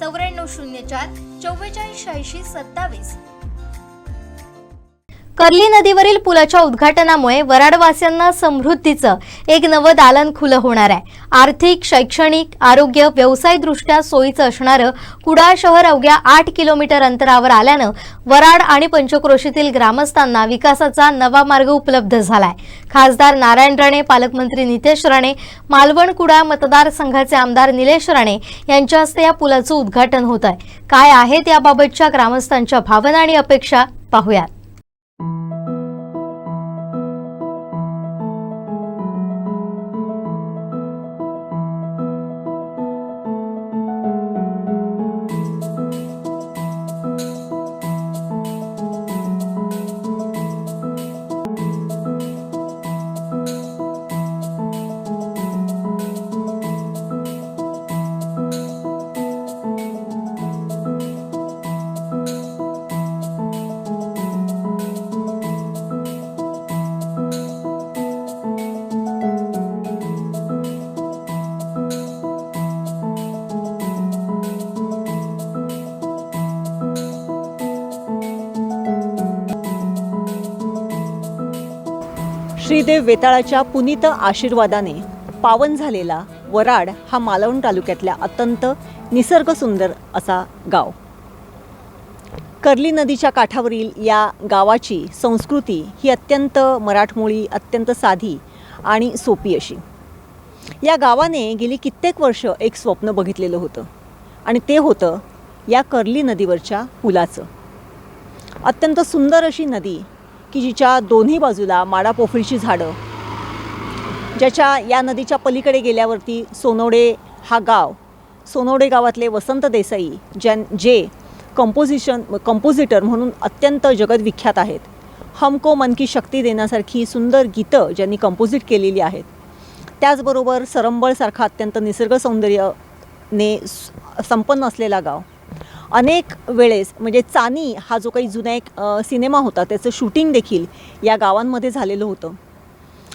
चौऱ्याण्णव शून्य चार चव्वेचाळीस शहाऐंशी सत्तावीस. कर्ली नदीवरील पुलाच्या उद्घाटनामुळे वराडवासियांना समृद्धीचं एक नवं दालन खुलं होणार आहे. आर्थिक शैक्षणिक आरोग्य व्यवसायदृष्ट्या सोयीचं असणारं कुडाळ शहर अवघ्या आठ किलोमीटर अंतरावर आल्यानं वराड आणि पंचक्रोशीतील ग्रामस्थांना विकासाचा नवा मार्ग उपलब्ध झालाय. खासदार नारायण राणे पालकमंत्री नितेश राणे मालवण कुडाळ मतदारसंघाचे आमदार निलेश राणे यांच्या हस्ते या पुलाचं उद्घाटन होत आहे काय आहेत याबाबतच्या ग्रामस्थांच्या भावना आणि अपेक्षा पाहूयात. श्रीदेव वेताळाच्या पुनीत आशीर्वादाने पावन झालेला वराड हा मालवण तालुक्यातल्या अत्यंत निसर्गसुंदर असा गाव. कर्ली नदीच्या काठावरील या गावाची संस्कृती ही अत्यंत मराठमोळी अत्यंत साधी आणि सोपी अशी. या गावाने गेली कित्येक वर्ष एक स्वप्न बघितलेलं होतं आणि ते होतं या कर्ली नदीवरच्या पुलाचं. अत्यंत सुंदर अशी नदी की जिच्या दोन्ही बाजूला माडापोफळीची झाडं. ज्याच्या या नदीच्या पलीकडे गेल्यावरती सोनोडे हा गाव. सोनोडे गावातले वसंत देसाई ज्यां जे कंपोजिशन कंपोजिटर म्हणून अत्यंत जगदविख्यात आहेत. हमको मन की शक्ती देण्यासारखी सुंदर गीतं ज्यांनी कंपोजिट केलेली आहेत. त्याचबरोबर सरंबळसारखा अत्यंत निसर्ग सौंदर्यने संपन्न असलेला गाव. अनेक वेळेस म्हणजे चानी हा जो काही जुना एक सिनेमा होता त्याचं शूटिंग देखील या गावांमध्ये झालेलं होतं.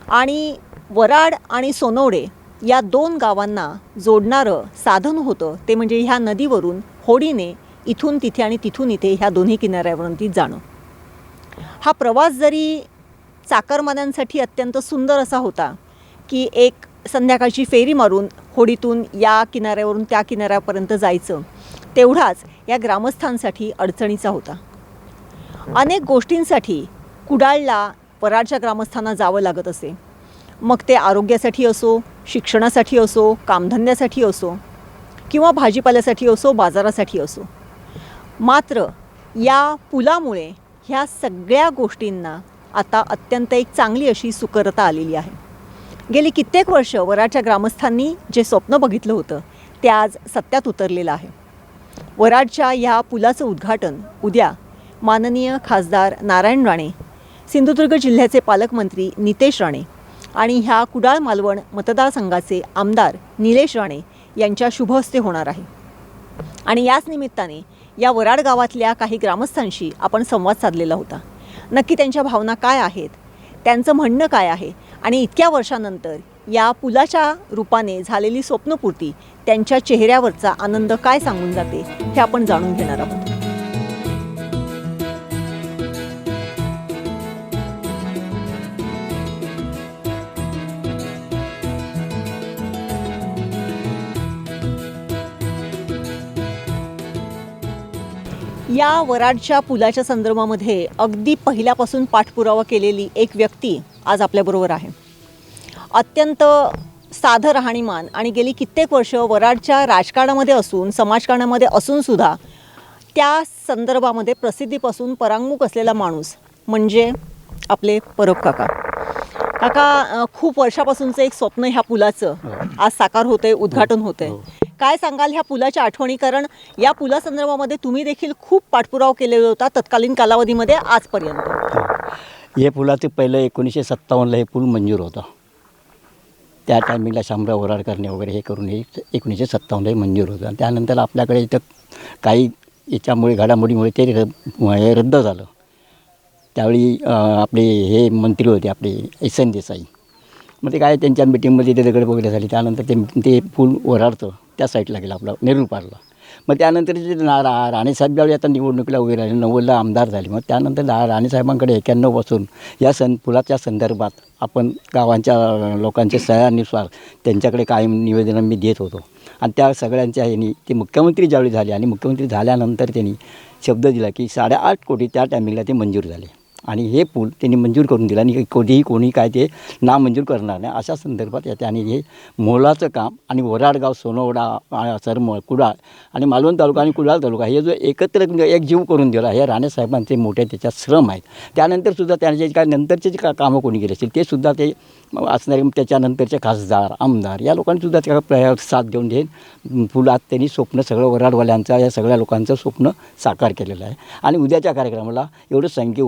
आणि वराड आणि सोनवडे या दोन गावांना जोडणारं साधन होतं ते म्हणजे ह्या नदीवरून होडीने इथून तिथे आणि तिथून इथे ह्या दोन्ही किनाऱ्यावरून ती जाणं. हा प्रवास जरी चाकरमान्यांसाठी अत्यंत सुंदर असा होता की एक संध्याकाळची फेरी मारून होडीतून या किनाऱ्यावरून त्या किनाऱ्यापर्यंत जायचं. तेवढाच या ग्रामस्थांसाठी अडचणीचा होता. अनेक गोष्टींसाठी कुडाळला वराडच्या ग्रामस्थांना जावं लागत असे. मग ते आरोग्यासाठी असो शिक्षणासाठी असो कामधंद्यासाठी असो किंवा भाजीपाल्यासाठी असो बाजारासाठी असो. मात्र या पुलामुळे ह्या सगळ्या गोष्टींना आता अत्यंत एक चांगली अशी सुकरता आलेली आहे. गेली कित्येक वर्ष वराच्या ग्रामस्थांनी जे स्वप्न बघितलं होतं ते आज सत्यात उतरलेलं आहे. वराडच्या या पुलाचं उद्घाटन उद्या माननीय खासदार नारायण राणे सिंधुदुर्ग जिल्ह्याचे पालकमंत्री नितेश राणे आणि ह्या कुडाळ मालवण मतदारसंघाचे आमदार निलेश राणे यांच्या शुभहस्ते होणार आहे. आणि याच निमित्ताने या वराड गावातल्या काही ग्रामस्थांशी आपण संवाद साधलेला होता. नक्की त्यांच्या भावना काय आहेत? त्यांचं म्हणणं काय आहे? आणि इतक्या वर्षानंतर या पुलाच्या रूपाने झालेली स्वप्नपूर्ती त्यांच्या चेहऱ्यावरचा आनंद काय सांगून जाते हे आपण जाणून घेणार आहोत. या वराडच्या पुलाच्या संदर्भामध्ये अगदी पहिल्यापासून पाठपुरावा केलेली एक व्यक्ती आज आपल्याबरोबर आहे. अत्यंत साधं राहणीमान आणि गेली कित्येक वर्ष वराडच्या राजकारणामध्ये असून समाजकारणामध्ये असूनसुद्धा त्या संदर्भामध्ये प्रसिद्धीपासून परांगमुख असलेला माणूस म्हणजे आपले परब काका. काका खूप वर्षापासूनचं एक स्वप्न ह्या पुलाचं. आज साकार होतंय उद्घाटन होतंय. काय सांगाल ह्या पुलाच्या आठवणी? कारण या पुलासंदर्भामध्ये तुम्ही देखील खूप पाठपुरावा केलेला होता तत्कालीन कालावधीमध्ये आजपर्यंत. हे. पुलाचं पहिलं एकोणीसशे सत्तावन्नला हे पूल मंजूर होतं. त्या टायमिंगला शामराव वराडकरने वगैरे हे करून हे एकोणीसशे सत्तावन्नला मंजूर होतं. आणि त्यानंतर आपल्याकडे इथं काही याच्यामुळे घडामोडीमुळे ते हे रद्द झालं. त्यावेळी आपले हे मंत्री होते आपले एस एन देसाई. मग ते काय त्यांच्या मिटिंगमध्ये ते दगड वगैरे झाली. त्यानंतर ते ते पूल वराडतं त्या साईडला गेलं आपलं नेहरू पारला मग त्यानंतर जे ना रा राणेसाहेब ज्यावेळी आता निवडणुकीला उभे राहिले नव्वदला आमदार झाले मग त्यानंतर रा राणेसाहेबांकडे एक्याण्णवपासून या सं पुलाच्या संदर्भात आपण गावांच्या लोकांच्या सह्यानुसार त्यांच्याकडे कायम निवेदनं मी देत होतो. आणि त्या सगळ्यांच्या ह्यानी ते मुख्यमंत्री ज्यावेळी झाले आणि मुख्यमंत्री झाल्यानंतर त्यांनी शब्द दिला की साडेआठ कोटी त्या टायमिंगला ते मंजूर झाले. आणि हे पूल त्यांनी मंजूर करून दिलं आणि कधीही कोणी काय ते नामंजूर करणार नाही. अशा संदर्भात या- त्याने हे मोलाचं काम आणि वराडगाव सोनवडा सरमळ कुडाळ आणि मालवण तालुका आणि कुडाळ तालुका हे जो एकत्र एक जीव करून दिला हे राणेसाहेबांचे मोठे त्याच्यात श्रम आहेत. त्यानंतरसुद्धा त्यांचे काय नंतरचे जे का कामं कोणी केले असतील ते सुद्धा ते असणारे त्याच्यानंतरचे खासदार आमदार या लोकांनीसुद्धा त्या प्रयोग साथ देऊन हे पुलात त्यांनी स्वप्न सगळं वराडवाल्यांचा या सगळ्या लोकांचं स्वप्न साकार केलेलं आहे. आणि उद्याच्या कार्यक्रमाला एवढं संख्ये की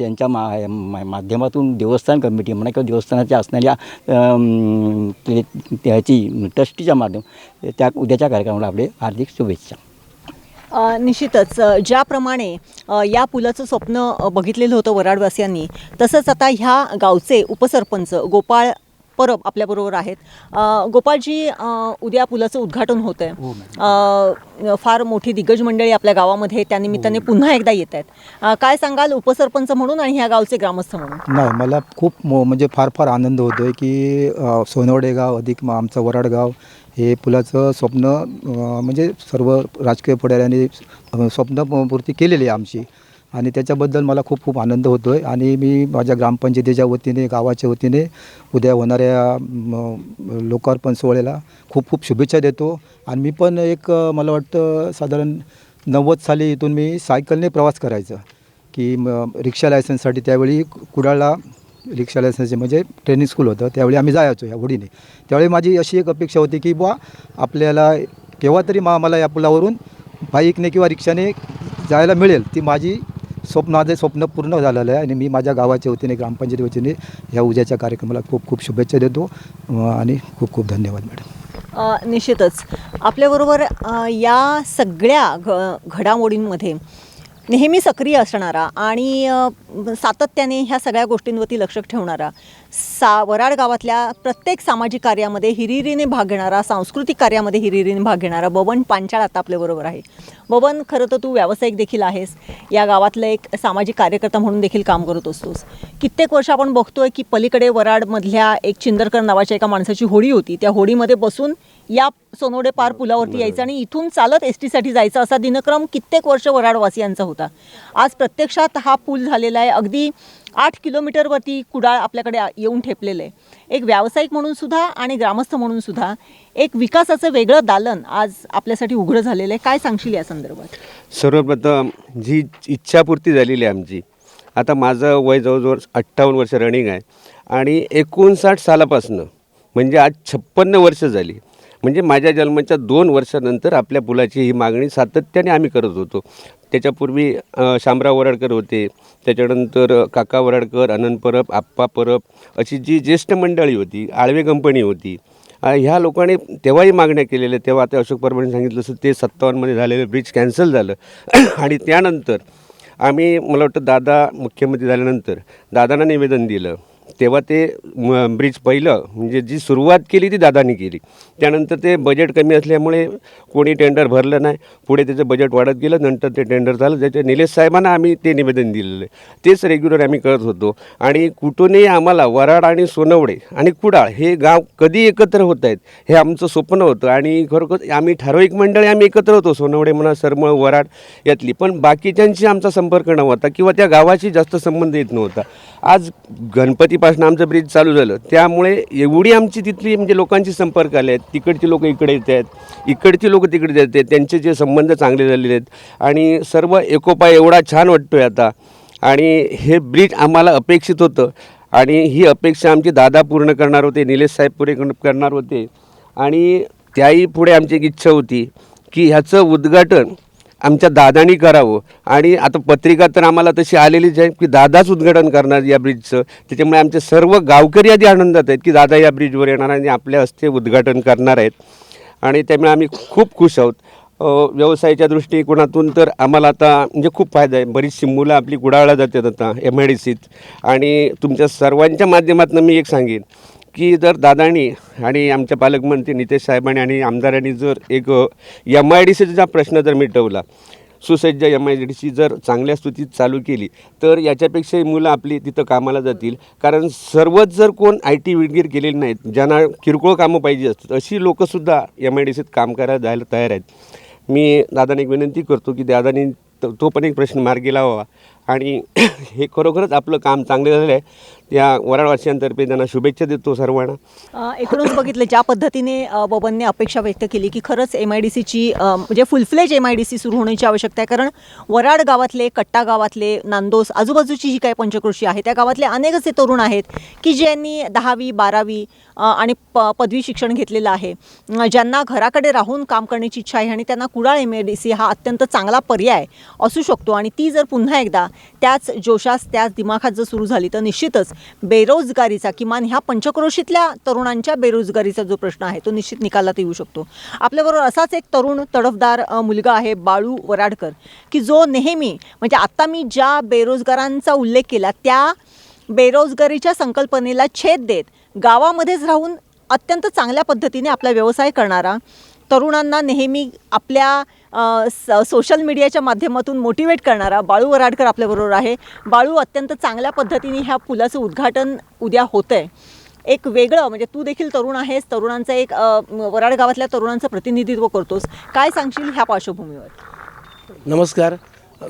यांच्या मा मा- माध्यमातून देवस्थान कमिटी म्हणा किंवा देवस्थानाच्या असणाऱ्या ते- त्याची ट्रस्टीच्या माध्यम त्या उद्याच्या कार्यक्रमाला आपले हार्दिक शुभेच्छा. निश्चितच. ज्याप्रमाणे या पुलाचं स्वप्न बघितलेलं होतं वराडवासियांनी तसंच आता ह्या गावचे उपसरपंच गोपाळ परब आपल्याबरोबर आहेत. गोपाळजी उद्या पुलाचं उद्घाटन होतं आहे फार मोठी दिग्गज मंडळी आपल्या गावामध्ये त्यानिमित्ताने पुन्हा एकदा येत आहेत. काय सांगाल उपसरपंच म्हणून आणि ह्या गावचे ग्रामस्थ म्हणून? नाही मला खूप मो म्हणजे फार फार आनंद होतो आहे की सोनवडे गाव अधिक म- आमचं वराड गाव हे पुलाचं स्वप्न म्हणजे सर्व राजकीय पुढाऱ्यांनी स्वप्नपूर्ती केलेली आहे आमची. आणि त्याच्याबद्दल मला खूप खूप आनंद होतो आहे आणि मी माझ्या ग्रामपंचायतीच्या वतीने गावाच्या वतीने उद्या होणाऱ्या लोकार्पण सोहळ्याला खूप खूप शुभेच्छा देतो. आणि मी पण एक मला वाटतं साधारण नव्वद साली इथून मी सायकलने प्रवास करायचा. की म रिक्षा लायसन्ससाठी त्यावेळी कुडाळला रिक्षा लायसन्सचे म्हणजे ट्रेनिंग स्कूल होतं. त्यावेळी आम्ही जायचो या होडीने. त्यावेळी माझी अशी एक अपेक्षा होती की बुवा आपल्याला केव्हा तरी मा मला या पुलावरून बाईकने किंवा रिक्षाने जायला मिळेल. ती माझी स्वप्न माझं स्वप्न पूर्ण झालेलं आहे आणि मी माझ्या गावाच्या वतीने ग्रामपंचायती वतीने ह्या उद्याच्या कार्यक्रमाला खूप खूप शुभेच्छा देतो. आणि खूप खूप धन्यवाद मॅडम. निश्चितच. आपल्याबरोबर या सगळ्या घ घडामोडींमध्ये नेहमी सक्रिय असणारा आणि सातत्याने ह्या सगळ्या गोष्टींवरती लक्ष ठेवणारा सा वराड गावातल्या प्रत्येक सामाजिक कार्यामध्ये हिरिरीने भाग घेणारा सांस्कृतिक कार्यामध्ये हिरिरीने भाग घेणारा बबन पांचाळ आता आपल्याबरोबर आहे. बबन खरं तर तू व्यावसायिक देखील आहेस. या गावातलं एक सामाजिक कार्यकर्ता म्हणून देखील काम करत असतोस. कित्येक वर्ष आपण बघतोय की पलीकडे वराडमधल्या एक चिंदरकर नावाच्या एका माणसाची होडी होती. त्या होडीमध्ये बसून या सोनवडे पार पुलावरती यायचं आणि इथून चालत एस टीसाठी जायचं असा दिनक्रम कित्येक वर्ष वराडवासियांचा होता. आज प्रत्यक्षात हा पूल झालेला आहे. अगदी आठ किलोमीटरवरती कुडाळ आपल्याकडे येऊन ठेपलेलं आहे. एक व्यावसायिक म्हणून सुद्धा आणि ग्रामस्थ म्हणून सुद्धा एक विकासाचं वेगळं दालन आज आपल्यासाठी उघडं झालेलं आहे. काय सांगशील या संदर्भात? सर्वप्रथम जी इच्छापूर्ती झालेली आहे आमची आता माझं वय जवळजवळ अठ्ठावन्न वर्ष रनिंग आहे आणि एकोणसाठ सालापासनं म्हणजे आज छप्पन्न वर्ष झाली. म्हणजे माझ्या जन्माच्या दोन वर्षानंतर आपल्या पुलाची ही मागणी सातत्याने आम्ही करत होतो. त्याच्यापूर्वी शामराव वराडकर होते. त्याच्यानंतर काका वराडकर अनंत परब आप्पा परब अशी जी ज्येष्ठ मंडळी होती आळवे कंपनी होती. ह्या लोकांनी तेव्हाही मागण्या केलेल्या तेव्हा आता अशोक परबांनी सांगितलं असं ते सत्तावन्नमध्ये झालेलं ब्रिज कॅन्सल झालं. आणि त्यानंतर आम्ही मला वाटतं दादा मुख्यमंत्री झाल्यानंतर दादांना निवेदन दिलं. तेव्हा ते म- ब्रिज पहिलं म्हणजे जी सुरुवात केली ती दादानी केली. त्यानंतर ते बजेट कमी असल्यामुळे कोणी टेंडर भरलं नाही. पुढे त्याचं बजेट वाढत गेलं नंतर ते टेंडर झालं. त्याच्या निलेश साहेबांना आम्ही ते निवेदन दिलेलं आहे. तेच रेग्युलर आम्ही करत होतो. आणि कुठूनही आम्हाला वराड आणि सोनवडे आणि कुडाळ हे गाव कधी एकत्र होत आहेत हे आमचं स्वप्न होतं. आणि खरोखर आम्ही ठराविक मंडळी आम्ही एकत्र होतो. सोनवडे म्हणा सरमळ वराड यातली. पण बाकीच्यांशी आमचा संपर्क नव्हता किंवा त्या गावाशी जास्त संबंध येत नव्हता. आज गणपती गणपतीपासून आमचं ब्रिज चालू झालं. त्यामुळे एवढी आमची तिथली म्हणजे लोकांची संपर्क आले आहेत. तिकडची लोक इकडे येत आहेत. इकडची लोक तिकडे येत आहेत. त्यांचे जे संबंध चांगले झालेले आहेत. आणि सर्व एकोपा एवढा छान वाटतो आहे आता. आणि हे ब्रिज आम्हाला अपेक्षित होतं. आणि ही अपेक्षा आमची दादा पूर्ण करणार होते. निलेश साहेब पुरे करणार होते. आणि त्याही पुढे आमची एक इच्छा होती की ह्याचं उद्घाटन आमच्या दादानी करावं. आणि आता पत्रिका तर आम्हाला तशी आलेलीच आहे की दादाच उद्घाटन करणार या ब्रिजचं. त्याच्यामुळे आमचे सर्व गावकरी आधी आनंदात आहेत की दादा या ब्रिजवर येणार आणि आपल्या हस्ते उद्घाटन करणार आहेत. आणि त्यामुळे आम्ही खूप खुश आहोत. व्यवसायाच्या दृष्टिकोनातून तर आम्हाला आता म्हणजे खूप फायदा आहे. बरीचशी मुलं आपली गुडाळा जातात आता एम आय डी सीत आणि तुमच्या सर्वांच्या माध्यमातून मी एक सांगेन. की जर दादानी आणि आमच्या पालकमंत्री नितेश साहेबांनी आणि आमदारांनी जर एक एम आय डी सीचा प्रश्न जर मिटवला सुसज्ज एम आय डी सी जर चांगल्या स्थितीत चालू केली तर याच्यापेक्षाही मुलं आपली तिथं कामाला जातील. कारण सर्वच जर कोण आय टी विडगीर केलेली नाहीत ज्यांना किरकोळ कामं पाहिजे असतात अशी लोकंसुद्धा एम आय डी सीत काम करायला जायला तयार आहेत. मी दादाने एक विनंती करतो की दादानी तो तो पण एक प्रश्न मार्गी लावावा. आणि हे खरोखरच आपलं काम चांगलं झालं आहे. त्या वराडवासियांतर्फे त्यांना शुभेच्छा देतो सर्वांना. एकूणच बघितलं ज्या पद्धतीने बबनने अपेक्षा व्यक्त केली की खरंच एम आय डी सीची म्हणजे full fledged M I D C सुरू होण्याची आवश्यकता आहे. कारण वराड गावातले कट्टा गावातले नांदोस आजूबाजूची जी काही पंचकृषी आहे त्या गावातले अनेक असे तरुण आहेत की ज्यांनी दहावी बारावी आणि प पदवी शिक्षण घेतलेलं आहे. ज्यांना घराकडे राहून काम करण्याची इच्छा आहे आणि त्यांना Kudal M I D C हा अत्यंत चांगला पर्याय असू शकतो. आणि ती जर पुन्हा एकदा त्याच जोशास त्याच दिमाखात जर सुरू झाली तर निश्चितच बेरोजगारीचा किमान ह्या पंचक्रोशीतल्या तरुणांच्या बेरोजगारीचा जो प्रश्न आहे तो निश्चित निकालात येऊ शकतो. आपल्याबरोबर असाच एक तरुण तडफदार मुलगा आहे बाळू वराडकर की जो नेहमी म्हणजे आत्ता मी ज्या बेरोजगारांचा उल्लेख केला त्या बेरोजगारीच्या संकल्पनेला छेद देत गावामध्येच राहून अत्यंत चांगल्या पद्धतीने आपला व्यवसाय करणारा तरुणांना नेहमी आपल्या स- सोशल मीडियाच्या माध्यमातून मोटिवेट करणारा बाळू वराडकर आपल्याबरोबर आहे. बाळू अत्यंत चांगल्या पद्धतीने ह्या पुलाचं उद्घाटन उद्या होतं आहे एक वेगळं म्हणजे तू देखील तरुण आहेस तरुणांचं एक वराड गावातल्या तरुणांचं प्रतिनिधित्व करतोस. काय सांगशील ह्या पार्श्वभूमीवर? नमस्कार.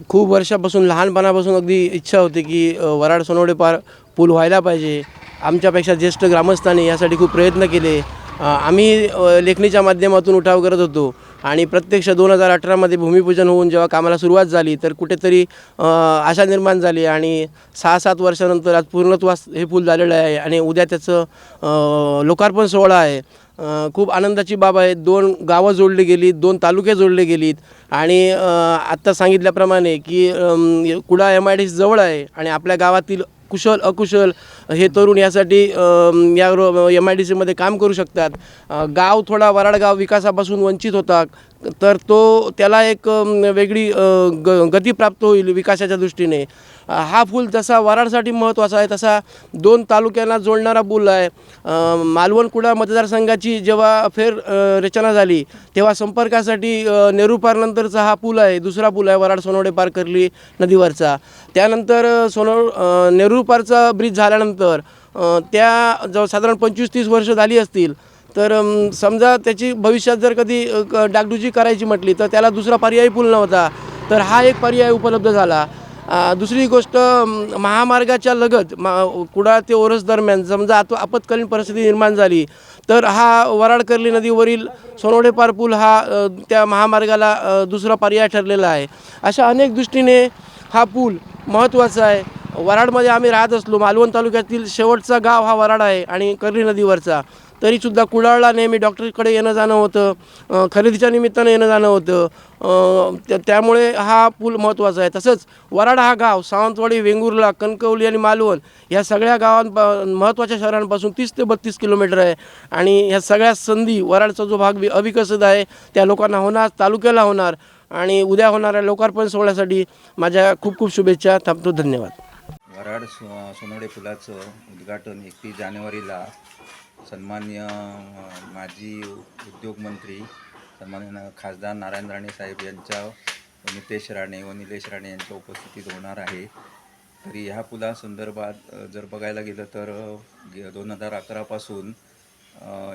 खूप वर्षापासून लहानपणापासून अगदी इच्छा होती की वराड सोनवडे पार पूल व्हायला पाहिजे. आमच्यापेक्षा ज्येष्ठ ग्रामस्थांनी यासाठी खूप प्रयत्न केले. आम्ही लेखणीच्या माध्यमातून उठाव करत होतो. आणि प्रत्यक्ष दोन हजार अठरामध्ये भूमिपूजन होऊन जेव्हा कामाला सुरुवात झाली तर कुठेतरी आशा निर्माण झाली आणि सहा सात वर्षानंतर आज पूर्णत्वास हे फूल झालेलं आहे आणि उद्या त्याचं लोकार्पण सोहळा आहे. खूप आनंदाची बाब आहे. दोन गावं जोडली गेलीत दोन तालुके जोडले गेलीत आणि आत्ता सांगितल्याप्रमाणे की कुडा एम आय डी जवळ आहे आणि आपल्या गावातील कुशल अकुशल हे तरुण यासाठी या रो एम आय डी सीमध्ये काम करू शकतात. गाव थोडा वराड गाव विकासापासून वंचित होता तर तो त्याला एक वेगळी ग गती प्राप्त होईल विकासाच्या दृष्टीने. हा पूल जसा वराडसाठी महत्त्वाचा आहे तसा दोन तालुक्यांना जोडणारा पूल आहे. मालवणकुडा मतदारसंघाची जेव्हा फेर रचना झाली तेव्हा संपर्कासाठी अ, नेहरू पारनंतरचा हा पूल आहे दुसरा पूल आहे वराड सोनवडे पार करली नदीवरचा. त्यानंतर सोनो नेहरूपारचा नेहरू पारचा ब्रिज झाल्यानंतर त्या जवळ साधारण पंचवीस तीस वर्ष झाली असतील. तर समजा त्याची भविष्यात जर कधी क- डागडुजी करायची म्हटली तर त्याला दुसरा पर्यायी पूल नव्हता. तर हा एक पर्याय उपलब्ध झाला. दुसरी गोष्ट महामार्गाच्या लगत मा कुडाळ ते ओरस दरम्यान समजा आता आपत्कालीन परिस्थिती निर्माण झाली तर हा वराडकर्ली नदीवरील सोनोडेपार पूल हा त्या महामार्गाला दुसरा पर्याय ठरलेला आहे. अशा अनेक दृष्टीने हा पूल महत्त्वाचा आहे. वराडमध्ये आम्ही राहत असलो मालवण तालुक्यातील शेवटचा गाव हा वराड आहे आणि कर्ली नदीवरचा. तरीसुद्धा कुडाळला नेहमी डॉक्टरकडे येणं जाणं होतं खरेदीच्या निमित्तानं येणं जाणं होतं. त्या त्यामुळे हा पूल महत्त्वाचा आहे. तसंच वराडा हा गाव सावंतवाडी वेंगुर्ला कणकवली आणि मालवण या सगळ्या गावां महत्त्वाच्या शहरांपासून तीस ते बत्तीस किलोमीटर आहे. आणि ह्या सगळ्या संधी वराडचा जो भाग वि- अविकसित आहे त्या लोकांना होणार तालुक्याला होणार आणि उद्या होणाऱ्या लोकार्पण सोहळ्यासाठी माझ्या खूप खूप शुभेच्छा थांबतो धन्यवाद. वराड सो सोनवडे पुलाचं उद्घाटन एकतीस जानेवारीला सन्मान्य माजी उद्योगमंत्री सन्मान्य खासदार नारायण राणे साहेब यांच्या नितेश राणे व निलेश राणे यांच्या उपस्थितीत होणार आहे. तरी ह्या पुलासंदर्भात जर बघायला गेलं तर दोन हजार अकरापासून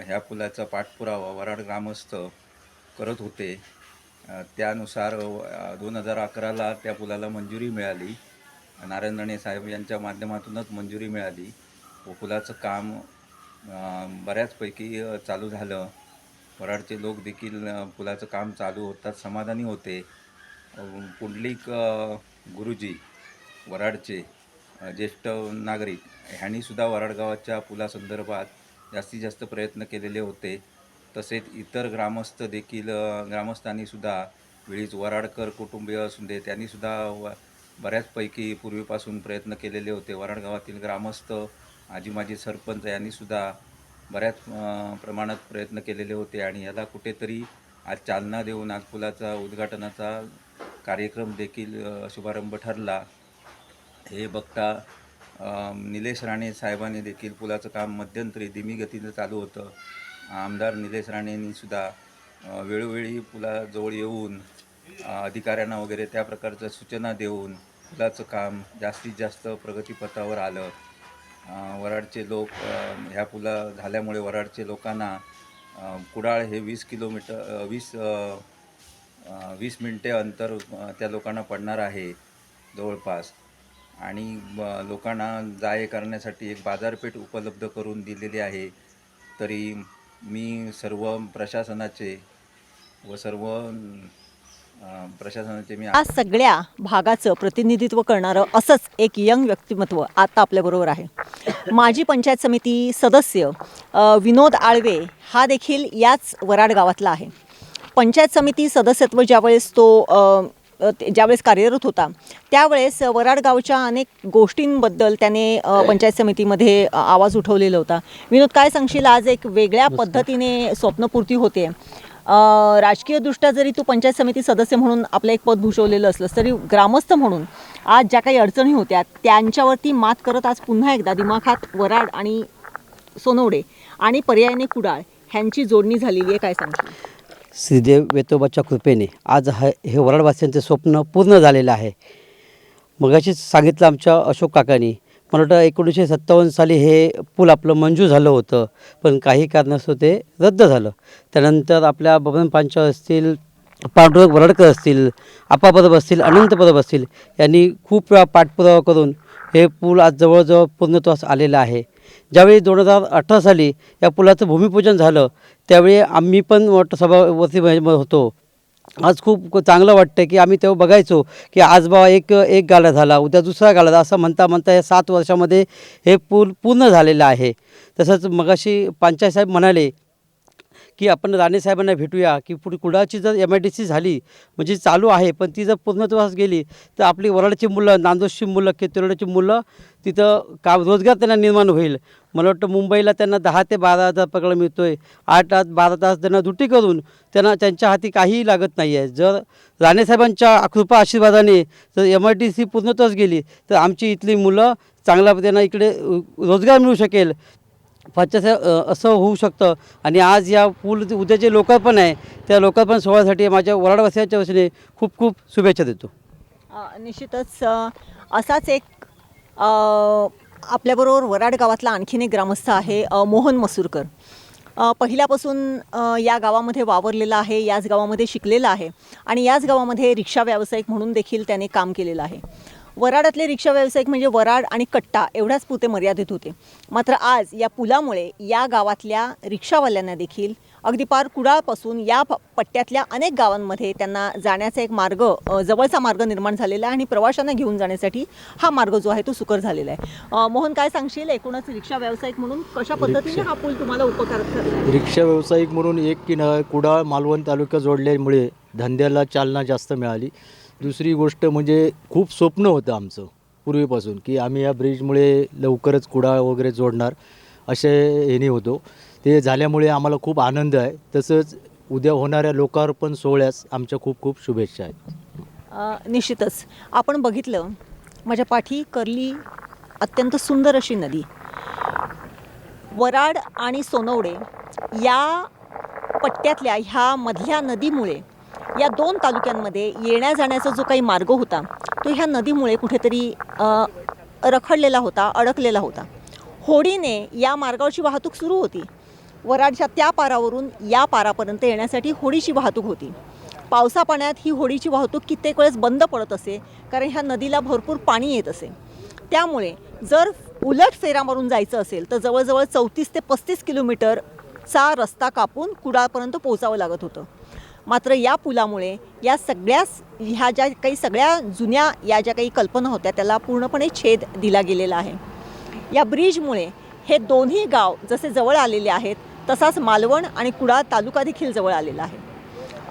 ह्या पुलाचा पाठपुरावा वराड ग्रामस्थ करत होते. त्यानुसार दोन हजार अकराला त्या पुलाला मंजुरी मिळाली. नारायण राणे साहेब यांच्या माध्यमातूनच मंजुरी मिळाली. व पुलाचं काम बऱ्याचपैकी चालू झालं. वराडचे लोक देखील पुलाचं काम चालू होतात समाधानी होते. पुंडलिक गुरुजी वराडचे ज्येष्ठ नागरिक ह्यांनीसुद्धा वराडगावाच्या पुलासंदर्भात जास्तीत जास्त प्रयत्न केलेले होते. तसेच इतर ग्रामस्थ देखील ग्रामस्थांनीसुद्धा वेळीच वराडकर कुटुंबीय असून दे त्यांनीसुद्धा व बऱ्याचपैकी पूर्वीपासून प्रयत्न केलेले होते. वराडगावातील ग्रामस्थ आजी माजी सरपंच यांनीसुद्धा बऱ्याच प्रमाणात प्रयत्न केलेले होते आणि याला कुठेतरी आज चालना देऊन आज पुलाचा उद्घाटनाचा कार्यक्रम देखील शुभारंभ ठरला. हे बघता निलेश राणे साहेबांनी देखील पुलाचं काम मध्यंतरी धीमी गतीनं चालू होतं. आमदार निलेश राणेंनीसुद्धा वेळोवेळी पुलाजवळ येऊन अधिकाऱ्यांना वगैरे त्या प्रकारच्या सूचना देऊन पुलाचं काम जास्तीत जास्त प्रगतीपथावर आलं. वराडचे लोक ह्या पुला झाल्यामुळे वराडचे लोकांना कुडाळ हे वीस किलोमीटर वीस वीस मिनटे अंतर त्या लोकांना पडणार आहे जवळपास. आणि लोकांना जाय करण्यासाठी एक बाजारपेठ उपलब्ध करून दिलेली आहे. तरी मी सर्व प्रशासनाचे व सर्व प्रशासनाचे मी या सगळ्या भागाचं प्रतिनिधित्व करणारं असंच एक यंग व्यक्तिमत्व आता आपल्याबरोबर आहे. माजी पंचायत समिती सदस्य विनोद आळवे हा देखील याच वराड गावातला आहे. पंचायत समिती सदस्यत्व ज्यावेळेस तो ज्यावेळेस कार्यरत होता त्यावेळेस वराड गावच्या अनेक गोष्टींबद्दल त्याने पंचायत समितीमध्ये आवाज उठवलेला होता. विनोद काय सांगशील? आज एक वेगळ्या पद्धतीने स्वप्नपूर्ती होते राजकीयदृष्ट्या जरी तू पंचायत समिती सदस्य म्हणून आपलं एक पद भूषवलेलं असलंस तरी ग्रामस्थ म्हणून आज ज्या काही अडचणी होत्या त्यांच्यावरती मात करत आज पुन्हा एकदा दिमाखात वराड आणि सोनवडे आणि पर्यायाने कुडाळ ह्यांची जोडणी झालेली आहे काय सांगतो श्रीदेव वेतोबाच्या कृपेने आज ह हे वराडवासियांचे स्वप्न पूर्ण झालेलं आहे. मगाशीच सांगितलं आमच्या अशोक काकांनी मला वाटतं एकोणीसशे सत्तावन्न साली हे पूल आपलं मंजूर झालं होतं पण काही कारणास्तव ते रद्द झालं. त्यानंतर आपल्या बबन पांचा असतील पांडुरंग वरडकर असतील आप्पा परब असतील अनंत परब असतील यांनी खूप वेळा पाठपुरावा करून हे पूल आज जवळजवळ पूर्णत्वास आलेलं आहे. ज्यावेळी दोन हजार अठरा साली या पुलाचं भूमिपूजन झालं त्यावेळी आम्ही पण मोठं सभावरती होतो. आज खूप चांगलं वाटतं की आम्ही तेव्हा बघायचो की आज बाबा एक एक गाडा झाला उद्या दुसरा गाडा झाला असं म्हणता म्हणता या सात वर्षामध्ये हे पूल पूर्ण झालेलं आहे. तसंच मगाशी पंचायत साहेब म्हणाले की आपण राणेसाहेबांना भेटूया की पुढे कुडाची जर एम आय डी सी झाली म्हणजे चालू आहे पण ती जर पूर्णत्वास गेली तर आपली वराडची मुलं नांदोसची मुलं केतुरडची मुलं तिथं काम रोजगार त्यांना निर्माण होईल. मला वाटतं मुंबईला त्यांना दहा ते बारा हजार पगार मिळतो आहे आठ तास बारा तास त्यांना ड्युटी करून त्यांना त्यांच्या हाती काहीही लागत नाही आहे जर राणेसाहेबांच्या कृपा आशीर्वादाने जर एम आय टी सी पूर्णतच गेली तर आमची इथली मुलं चांगल्या त्यांना इकडे रोजगार मिळू शकेल. पाचशे असं होऊ शकतं. आणि आज या पूल उद्या जे लोकार्पण आहे त्या लोकार्पण सोहळ्यासाठी माझ्या वराडवासियांच्या वतीने खूप खूप शुभेच्छा देतो. निश्चितच असाच एक आपल्याबरोबर वराड गावातला आणखीन एक ग्रामस्थ आहे मोहन मसूरकर. पहिल्यापासून या गावामध्ये वावरलेला आहे याच गावामध्ये शिकलेला आहे आणि याच गावामध्ये रिक्षा व्यावसायिक म्हणून देखील त्याने काम केलेलं आहे. वराडातले रिक्षा व्यावसायिक म्हणजे वराड आणि कट्टा एवढ्याच पुरते मर्यादित होते. मात्र आज या पुलामुळे या गावातल्या रिक्षावाल्यांना देखील अगदी पार कुडाळपासून या पट्ट्यातल्या अनेक गावांमध्ये त्यांना जाण्याचा एक मार्ग जवळचा मार्ग निर्माण झालेला आहे आणि प्रवाशांना घेऊन जाण्यासाठी हा मार्ग जो आहे तो सुकर झालेला आहे. मोहन काय सांगशील? एकूणच रिक्षा व्यावसायिक म्हणून कशा पद्धतीने हा पूल तुम्हाला आहे? रिक्षा व्यावसायिक म्हणून एक की न कुडाळ मालवण तालुका जोडल्यामुळे धंद्याला चालना जास्त मिळाली. दुसरी गोष्ट म्हणजे खूप स्वप्न होतं आमचं पूर्वीपासून की आम्ही या ब्रिजमुळे लवकरच कुडाळ वगैरे जोडणार असे हेने होतो. ते झाल्यामुळे आम्हाला खूप आनंद आहे. तसंच उद्या होणाऱ्या लोकार्पण सोहळ्यास आमच्या खूप खूप शुभेच्छा आहेत. निश्चितच. आपण बघितलं माझ्या पाठी करली अत्यंत सुंदर अशी नदी. वराड आणि सोनवडे या पट्ट्यातल्या ह्या मधल्या नदीमुळे या दोन तालुक्यांमध्ये येण्या जाण्याचा जो काही मार्ग होता तो ह्या नदीमुळे कुठेतरी रखडलेला होता अडकलेला होता. होडीने या मार्गावरची वाहतूक सुरू होती. वराडच्या त्या पारावरून या पारापर्यंत येण्यासाठी होडीची वाहतूक होती. पावसा पाण्यात ही होडीची वाहतूक कित्येक वेळेस बंद पडत असे कारण ह्या नदीला भरपूर पाणी येत असे. त्यामुळे जर उलट फेरा मारून जायचं असेल तर जवळजवळ चौतीस ते पस्तीस किलोमीटरचा रस्ता कापून कुडाळपर्यंत पोहोचावं लागत होतं. मात्र या पुलामुळे या सगळ्याच ह्या ज्या काही सगळ्या जुन्या या ज्या काही कल्पना होत्या त्याला पूर्णपणे छेद दिला गेलेला आहे. या ब्रिजमुळे हे दोन्ही गाव जसे जवळ आलेले आहेत तसाच मालवण आणि कुडाळ तालुका देखील जवळ आलेला आहे.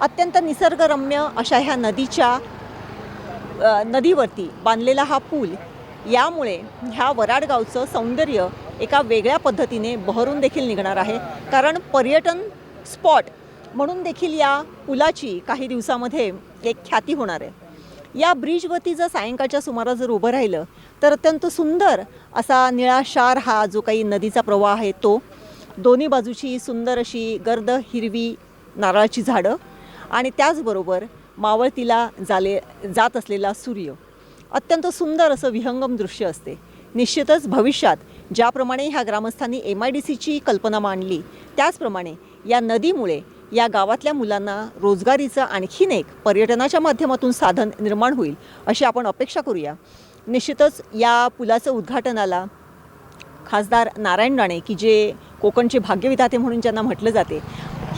अत्यंत निसर्गरम्य अशा ह्या नदीच्या नदीवरती बांधलेला हा पूल यामुळे ह्या वराडगावचं सौंदर्य एका वेगळ्या पद्धतीने बहरून देखील निघणार आहे. कारण पर्यटन स्पॉट म्हणून देखील या पुलाची काही दिवसामध्ये एक ख्याती होणार आहे. या ब्रिजवरती जर सायंकाळच्या सुमारास जर उभं राहिलं तर अत्यंत सुंदर असा निळाशार हा जो काही नदीचा प्रवाह आहे तो दोन्ही बाजूची सुंदर अशी गर्द हिरवी नारळाची झाडं. आणि त्याचबरोबर मावळतीला जाले जात असलेला सूर्य. अत्यंत सुंदर असं विहंगम दृश्य असते. निश्चितच भविष्यात ज्याप्रमाणे ह्या ग्रामस्थांनी एम आय डी सीची कल्पना मांडली त्याचप्रमाणे या नदीमुळे या गावातल्या मुलांना रोजगारीचं आणखीन एक पर्यटनाच्या माध्यमातून साधन निर्माण होईल अशी आपण अपेक्षा करूया. निश्चितच या पुलाचं उद्घाटनाला खासदार नारायण राणे की जे कोकणचे भाग्यविधाते म्हणून ज्यांना म्हटलं जाते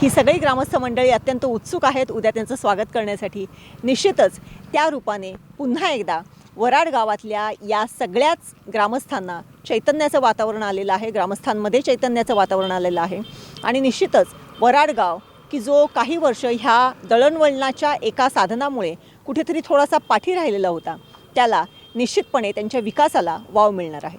ही सगळी ग्रामस्थ मंडळी अत्यंत उत्सुक आहेत उद्या त्यांचं स्वागत करण्यासाठी. निश्चितच त्या रूपाने पुन्हा एकदा वराड गावातल्या या सगळ्याच ग्रामस्थांना चैतन्याचं वातावरण आलेलं आहे ग्रामस्थांमध्ये चैतन्याचं वातावरण आलेलं आहे. आणि निश्चितच वराड गाव की जो काही वर्ष ह्या दळणवळणाच्या एका साधनामुळे कुठेतरी थोडासा पाठी राहिलेला होता त्याला निश्चितपणे त्यांच्या विकासाला वाव मिळणार आहे.